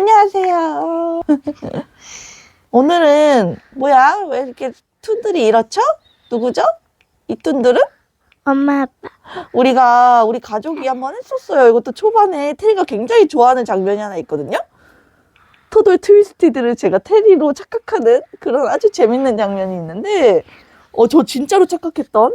안녕하세요. 오늘은 뭐야? 왜 이렇게 툰들이 이렇죠? 누구죠? 이 툰들은? 엄마 아빠 우리가 우리 가족이 한 번 했었어요. 이것도 초반에 테리가 굉장히 좋아하는 장면이 하나 있거든요. 토돌 트위스티드를 제가 테리로 착각하는 그런 아주 재밌는 장면이 있는데, 어, 저 진짜로 착각했던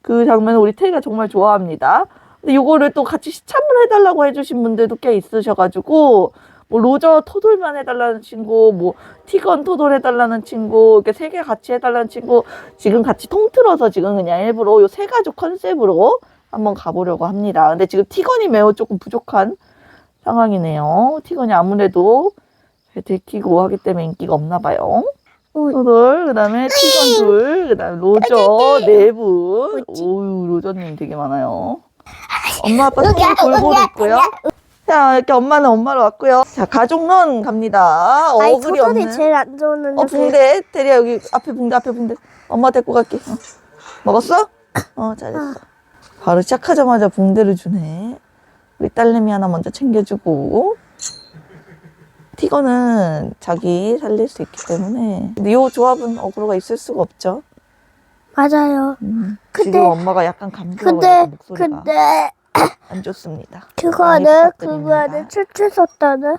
그 장면을 우리 테리가 정말 좋아합니다. 근데 요거를 또 같이 시참을 해달라고 해주신 분들도 꽤 있으셔가지고, 뭐 로저 토돌만 해달라는 친구, 뭐 티건 토돌 해달라는 친구, 이렇게 세 개 같이 해달라는 친구, 지금 같이 통틀어서 지금 그냥 일부러 요 세 가족 컨셉으로 한번 가보려고 합니다. 근데 지금 티건이 매우 조금 부족한 상황이네요. 티건이 아무래도 들키고 하기 때문에 인기가 없나 봐요. 오, 토돌, 그 다음에 티건 둘, 그 다음에 로저 네 분. 오유, 로저님 되게 많아요. 엄마 아빠 스킨 골고루 있고요. 자, 이렇게 엄마는 엄마로 왔고요. 자, 가족론 갑니다. 아니 어글이 없는. 제일 안 좋은 어, 붕대. 테리야, 여기 앞에 붕대, 앞에 붕대. 엄마 데리고 갈게. 어. 먹었어? 어, 잘했어. 바로 시작하자마자 붕대를 주네. 우리 딸내미 하나 먼저 챙겨주고. 티거는 자기 살릴 수 있기 때문에. 근데 이 조합은 어그로가 있을 수가 없죠. 맞아요. 음, 근데- 지금 엄마가 약간 감기가 근데 걸려서 목소리가 근데 안 좋습니다. 그거는. 그거는 출출 썼다는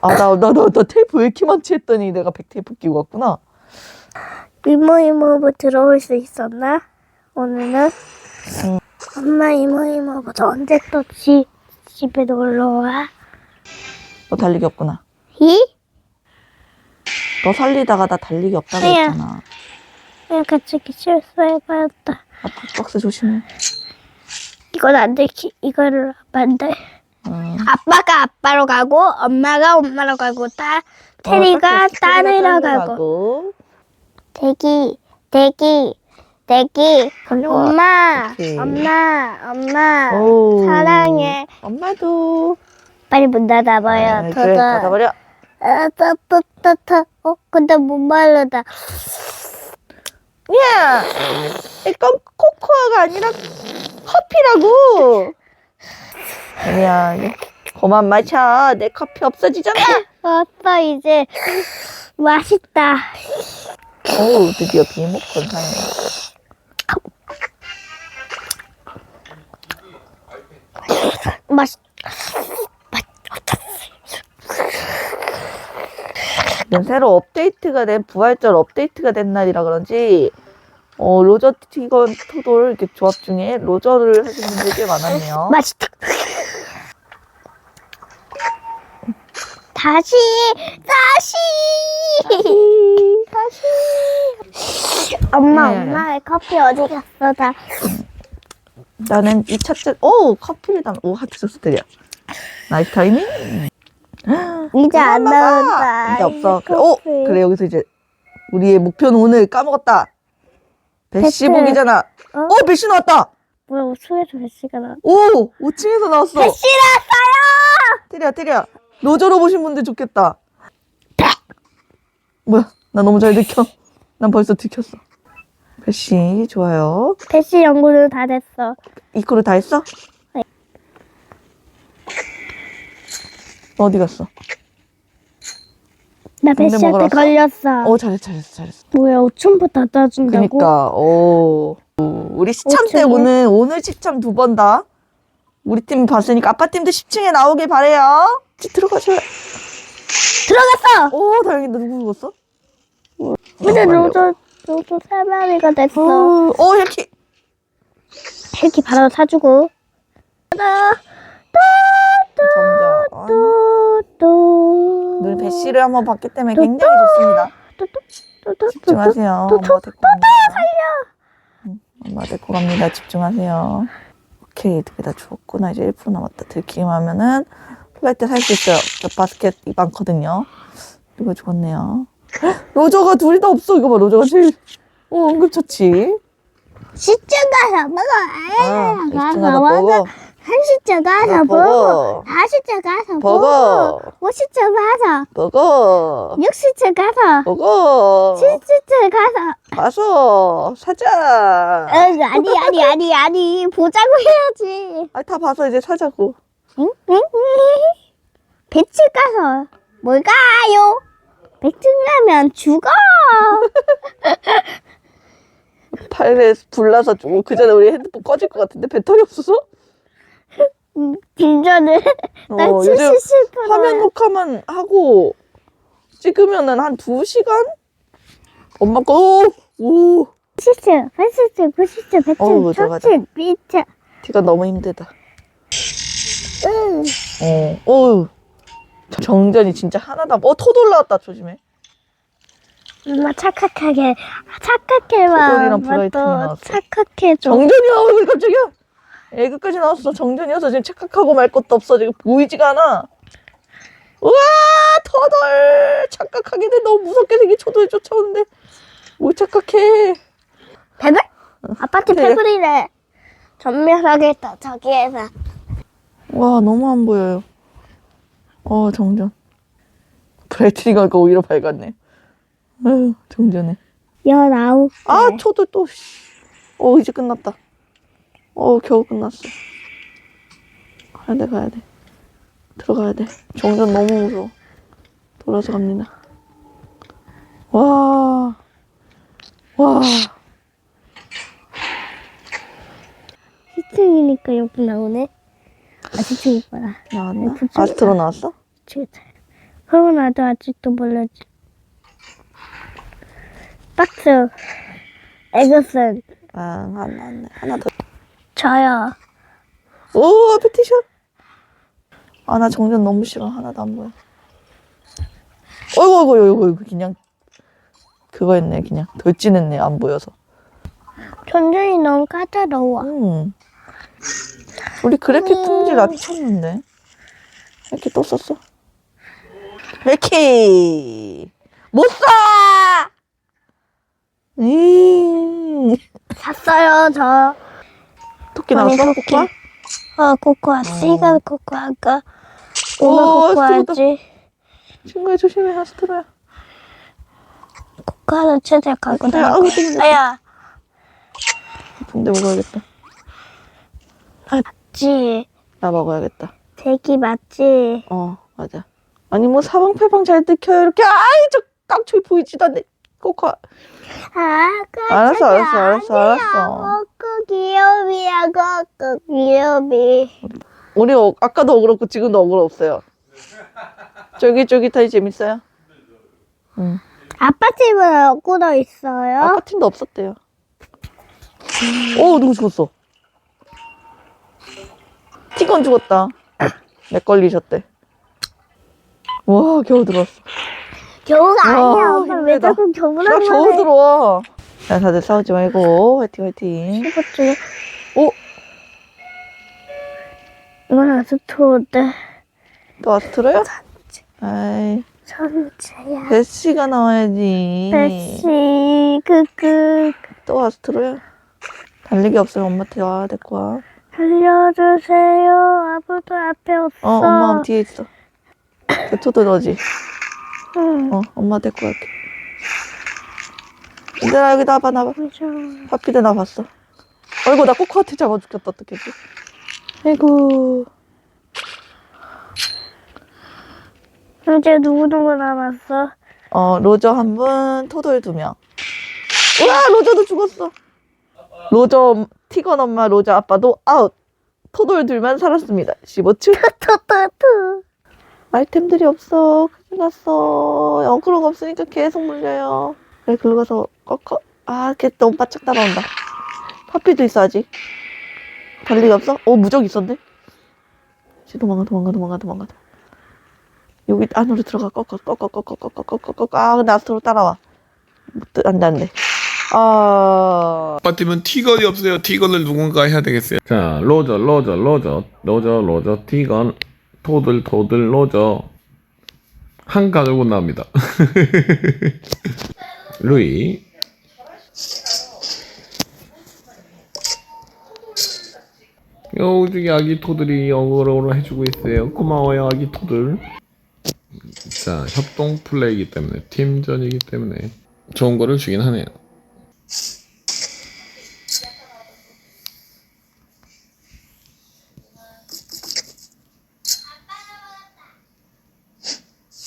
아, 나, 나, 나, 나 테이프 왜 이렇게 많지 했더니 내가 백 테이프 끼고 왔구나. 이모 이모부 들어올 수 있었나? 오늘은 응. 엄마 이모 이모부터 언제 또집 집에 놀러 와? 너 달리기 없구나. 이? 너 살리다가 나 달리기 없다고. 했잖아. 그냥 같이 실수해버렸다. 아, 박스 조심해. 이건 안 이거를 안 돼. 응. 아빠가 아빠로 가고 엄마가 엄마로 가고 딸 테리가 어, 딸이라 딸로 가고 대기 대기 대기 달려와. 엄마 오케이. 엄마 엄마 오. 사랑해 엄마도. 빨리 문 닫아봐요 아, 그래, 더더 닫아버려. 따따 따 따 어 근데 못 말르다 야, 이건 코코아가 아니라 커피라고. 아니야, 그만 마셔. 내 커피 없어지잖아. 왔어 이제 맛있다 오, 드디어 비목 건사네. 맛 새로 업데이트가 된 부활절 업데이트가 된 날이라 그런지 어, 로저 티건 토돌 이렇게 조합 중에 로저를 하시는 분들이 꽤 많았네요. 맛있다 다시 다시 다시. 엄마 네. 엄마 커피 어디 갔어 다 나는 이 첫째 오 커피를 담. 오 하트 소스 드려. 나이스 타이밍. 이제 안 나온다 이제 없어. 오 커피. 그래 여기서 이제 우리의 목표는 오늘 까먹었다. 배시 배트. 복이잖아. 어? 어 배시 나왔다. 뭐야 우측에서 배시가 나 오 5층에서 나왔어. 배시 났어요 때려 때려 로저로 보신 분들 좋겠다 뭐야 나 너무 잘 들켜 난 벌써 들켰어 배씨 좋아요 배시 연구는 다 됐어 이거를 다 했어? 네. 너 어디 갔어? 나 먹으러 왔어? 걸렸어 어 잘했어 잘했어 잘했어 뭐야 5천부 다 따준다고? 그니까 오 우리 시참 때? 오늘 오늘 시참 두 번 다 우리 팀 봤으니까 아빠 팀도 10층에 나오길 바래요 들어가줘요 들어갔어! 오 다행이다 누구 죽었어? 근데 어, 빨리. 로저 로저 세 마리가 됐어 오, 오 헬키 헬기 바로 사주고 점 점 또또 늘 배씨를 한번 봤기 때문에 굉장히 좋습니다. 집중하세요. 또, 엄마 데리고 갑니다. 응, 엄마 데리고 갑니다. 집중하세요. 오케이, 두 개 다 주었구나. 이제 1% 남았다. 들키기만 하면은 플라이트 살 수 있어요. 저 바스켓 이 많거든요. 이거 죽었네요. 헉, 로저가 둘다 없어. 이거 봐, 로저가 제일 어, 응급처치. 시점 가서 먹어 아, 아유 이쯤 가서 가서 먹어 먹어. 한 시점 가서 아, 먹어 먹어. 사시점 가서 먹어. 먹어 오시점 가서 먹어. 육시점 가서 먹어. 칠시점 가서 가서 사자. 응, 아니 아니 아니 아니 보자고 해야지 아, 다 봐서 이제 사자고. 응? 응? 배추 가서 뭘까요? 배추 가면 죽어. 팔에 불나서 주고 그 전에 우리 핸드폰 꺼질 것 같은데 배터리 없어서? 음, 진짜는 어, 나 요즘 77%. 화면 녹화만 하고 찍으면은 한 두시간 엄마 거, 오, 오, 70, 80, 90, 100, 어우, 맞아, 맞아. 1000, 미쳐. 티가 너무 힘들다. 응. 어, 어우. 정전이 진짜 하나도 안, 어, 토도 올라왔다, 조심해. 엄마 착각하게, 소돌이랑 착각해만 브라이튼이 또 나왔어. 착각해줘. 정전이야, 어이, 깜짝이야. 애그까지 나왔어. 정전이어서 지금 착각하고 말 것도 없어. 지금 보이지가 않아. 우와, 터덜. 착각하게 돼. 너무 무섭게 생긴 초돌이 쫓아오는데. 뭘 착각해. 배불? 아파트 그래. 배불이래. 전멸하겠다, 저기에서. 와, 너무 안 보여요. 어, 정전. 브라이트니가 오히려 밝았네. 아유, 정전해. 열아홉. 개. 아, 초도 또, 씨. 어, 이제 끝났다. 어, 겨우 끝났어. 가야 돼, 가야 돼. 들어가야 돼. 정전 너무 무서워. 돌아서 갑니다. 와. 와. 10층이니까 여기 나오네. 아, 10층 이뻐라. 나왔나? 아스트로 나왔어? 미치겠다. 그러고 나도 아직도 몰랐지. 박스. 에그슨. 아, 안 나왔네. 하나 더. 저요. 오, 앞에 티셔츠. 아, 나 정전 너무 싫어. 하나도 안 보여. 어이구, 어이구, 어이구, 어이구. 그냥, 그거 했네, 그냥. 돌진했네, 안 보여서. 전전이 너무 까다로워. 음. 우리 그래픽 품질 낮췄는데. 이렇게 또 썼어? 이렇게. 못 사! 음. 샀어요, 저. 토끼 나왔어? 토끼. 코코아? 어, 코코아. 씨가 코코아가. 오, 오가 코코아지. 친구야, 조심해, 하스트로야. 코코아는 최대 갖고 아야, 아우, 다니고. 땡겨. 아야. 붕대 먹어야겠다. 지. 나 먹어야겠다. 대기 맞지? 어, 맞아. 아니, 뭐, 사방팔방 잘 들켜요. 이렇게, 아이, 저 깡초이 보이지도 않네. 코코아. 아, 알았어, 알았어, 알았어, 알았어. 귀요미야, 코코 귀요미. 우리 어, 아까도 그렇고 지금도 억울 없어요. 쫄깃쫄깃하니 재밌어요? 응. 아빠 집은 꾸러 있어요? 아까 팀도 없었대요. 오 누구 죽었어? 티건 죽었다. 맥 걸리셨대. 와 겨우 들어왔어. 겨우가 와, 아니야. 왜 힘들다. 자꾸 겨우란 나 겨우? 들어와. 자 다들 싸우지 말고 화이팅 화이팅. 이것도 오 이건 아스트로인데 또 아스트로야? 아이 전체야. 베시가 나와야지. 베시 크크 또 아스트로야? 달리기 없으면 엄마한테 와야 될 거야. 살려주세요. 아무도 앞에 없어. 어, 엄마 뒤에 있어. 교토도 너지? 응. 어, 엄마 데리고 갈게. 얘들아, 여기 나봐, 나봐. 파피드 나 봤어. 아이고, 나 코코한테 잡아 죽겠다, 어떡하지? 아이고. 이제 누구누구 남았어? 어, 로저 한 분, 토돌 두 명. 우와, 로저도 죽었어. 로저, 티건 엄마, 로저 아빠도 아웃. 토돌 둘만 살았습니다. 15층. 토토토. 아이템들이 없어. 큰일 났어. 어그로가 없으니까 계속 물려요. 그래, 글로 가서 꺾어. 아, 걔 너무 바짝 따라온다. 파피도 있어, 아직. 달리기 없어? 어, 무적 있었네? 씨, 도망가, 도망가, 도망가, 도망가. 여기 안으로 들어가. 꺾어, 꺾어, 꺾어, 꺾어, 꺾어, 꺾어, 꺾어. 아, 근데 아스트로 따라와. 못 들- 안 돼, 안 돼. 아, 아빠팀은 티건이 없어요. 티건을 누군가 해야 되겠어요. 자, 로저, 로저, 로저, 로저, 로저, 티건, 토들, 토들, 로저. 한 가족은 나옵니다. 루이. 여기 아기 토들이 영어로 해주고 있어요. 고마워요, 아기 토들. 자, 협동 플레이이기 때문에, 팀전이기 때문에 좋은 거를 주긴 하네요.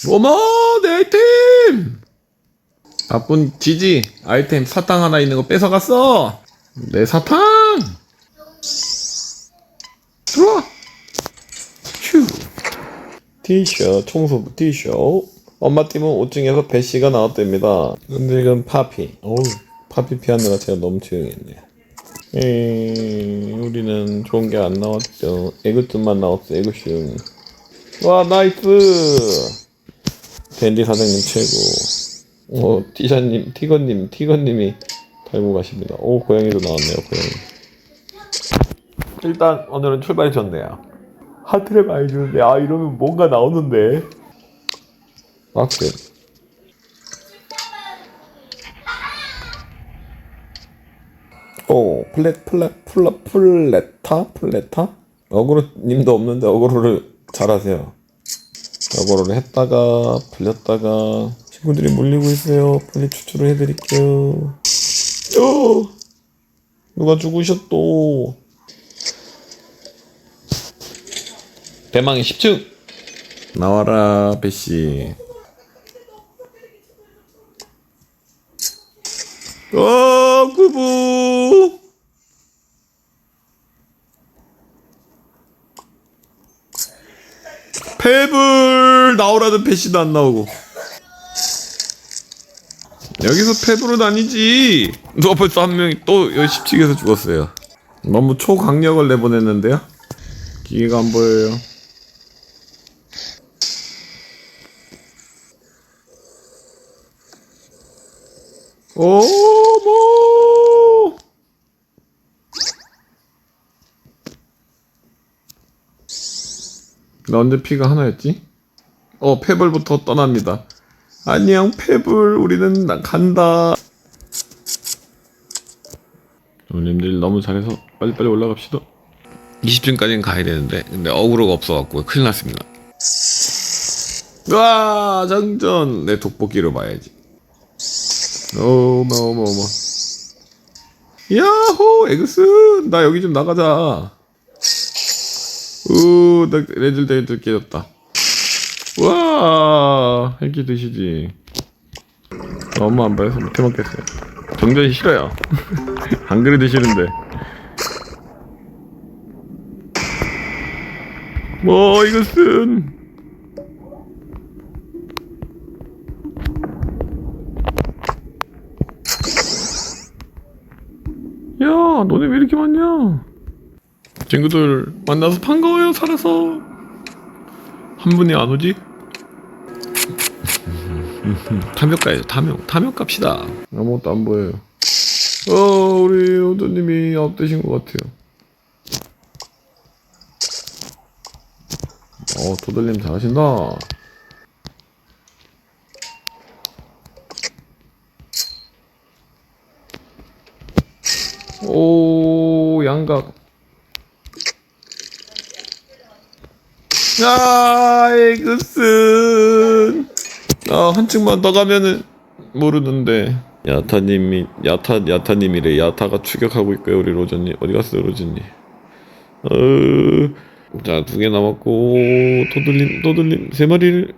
어머 내 아이템 나쁜 지지 아이템 사탕 하나 있는 거 뺏어갔어 내 사탕 들어와 휴 티셔츠 청소부 티셔츠 엄마 팀은 5층에서 배씨가 나왔답니다. 근데 이건 파피. 어우 파피 피하느라 제가 너무 조용했네. 에이 우리는 좋은 게 안 나왔죠. 에그쯤만 나왔어 에그슝 와 나이스! 댄디 사장님 최고. 어 티샤님 티건님 티건님이 달고 가십니다. 오 고양이도 나왔네요 고양이. 일단 오늘은 출발이 좋네요 하트를 많이 주는데 아 이러면 뭔가 나오는데. 박스. 오 플랫 플랫 플랫 플레타? 플레타? 어그로님도 없는데 어그로를 잘하세요. 어그로를 했다가 풀렸다가 친구들이 물리고 있어요. 빨리 추출을 해드릴게요. 요 누가 죽으셨또 대망의 10층 나와라 배씨. 어 구부 페블 나오라던 배씨도 안 나오고. 여기서 페블은 아니지. 누가 벌써 한 명이 또 여기 10층에서 죽었어요. 너무 초강력을 내보냈는데요? 기계가 안 보여요 어머! 나 언제 피가 하나였지? 어 페블부터 떠납니다. 안녕 페블. 우리는 나- 간다. 님들 너무 잘해서 빨리빨리 올라갑시다. 20층까지는 가야 되는데 근데 어그로가 없어갖고 큰일 났습니다. 와 장전! 내 돋보기로 봐야지 어머 어머 어머. 야호 에그슨 나 여기 좀 나가자. 우나 레즐 레즐 깨졌다. 와 헬기 드시지. 너무 안 봐서 못해 먹겠어요. 정전이 싫어요. 안 그래 드시는데. 뭐 이것은 야 너네 왜 이렇게 많냐? 친구들 만나서 반가워요 살아서. 한 분이 안 오지? 탐욕 가야죠 탐욕 탐욕 갑시다. 아무것도 안 보여요. 어 우리 호도님이 업되신 것 같아요. 어 도들님 잘하신다 오 양각. 아 에그슨 아 한층만 더 가면은 모르는데. 야타님이 야타 야타님이래. 야타가 추격하고 있고요 우리 로저님. 어디 갔어요 로저님? 어 자두 개 남았고 토들님 토들님 세 마리를.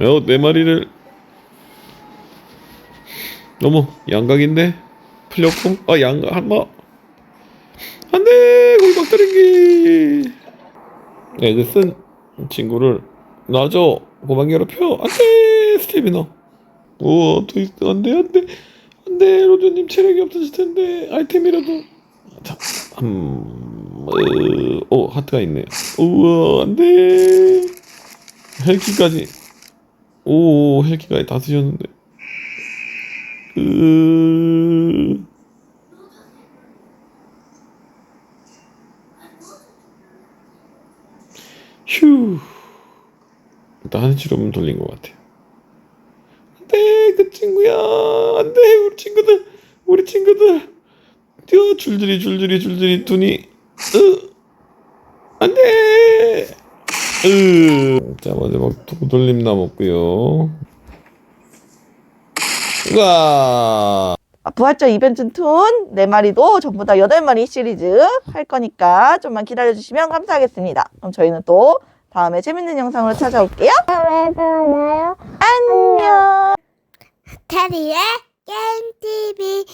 어네 마리를. 어머 양각인데 풀렸고 아 양각 한마. 안돼 골박다리기 애그 쓴 친구를 놔줘. 고만 괴롭혀 안돼 스테미너. 우와 또 있어 안돼 안돼. 안돼 로드님 체력이 없으실 텐데. 아이템이라도. 자, 음, 어, 어 하트가 있네. 우와 안돼. 헬기까지. 오 헬기까지 다 쓰셨는데 으... 휴. 일단 한 치료면 돌린 것 같아요. 안 돼 그 친구야. 안 돼 우리 친구들. 우리 친구들. 뛰어 줄줄이 줄줄이 줄줄이 두니 으. 안 돼. 으자 마지막 도돌림 남았고요 가. 아, 부활절 이벤트 툰 4마리도 전부 다 8마리 시리즈 할 거니까 좀만 기다려주시면 감사하겠습니다. 그럼 저희는 또 다음에 재밌는 영상으로 찾아올게요. 안녕. 테리의 게임 TV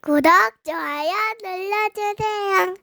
구독 좋아요 눌러주세요.